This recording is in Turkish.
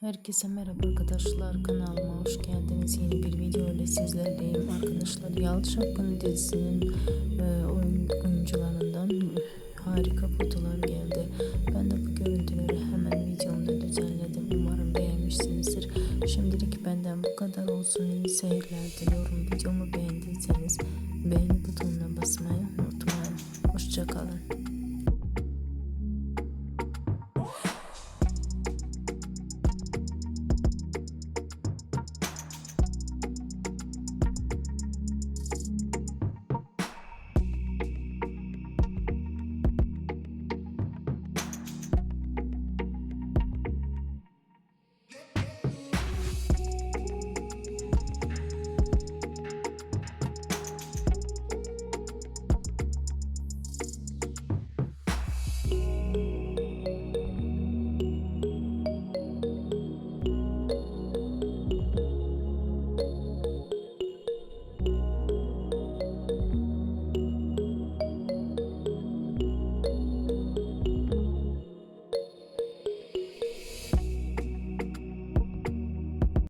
Herkese merhaba arkadaşlar kanalıma hoş geldiniz. Yeni bir video ile sizlerleyim arkadaşlar. Yalı Çapkın dizisinin e, oyun, oyuncularından harika fotolar geldi. Ben de bu görüntüleri hemen videomda düzenledim. Umarım beğenmişsinizdir. Şimdilik benden bu kadar olsun. İyi seyirler diliyorum. Videomu beğendiyseniz beğeni butonuna basmayı unutmayın. Hoşçakalın.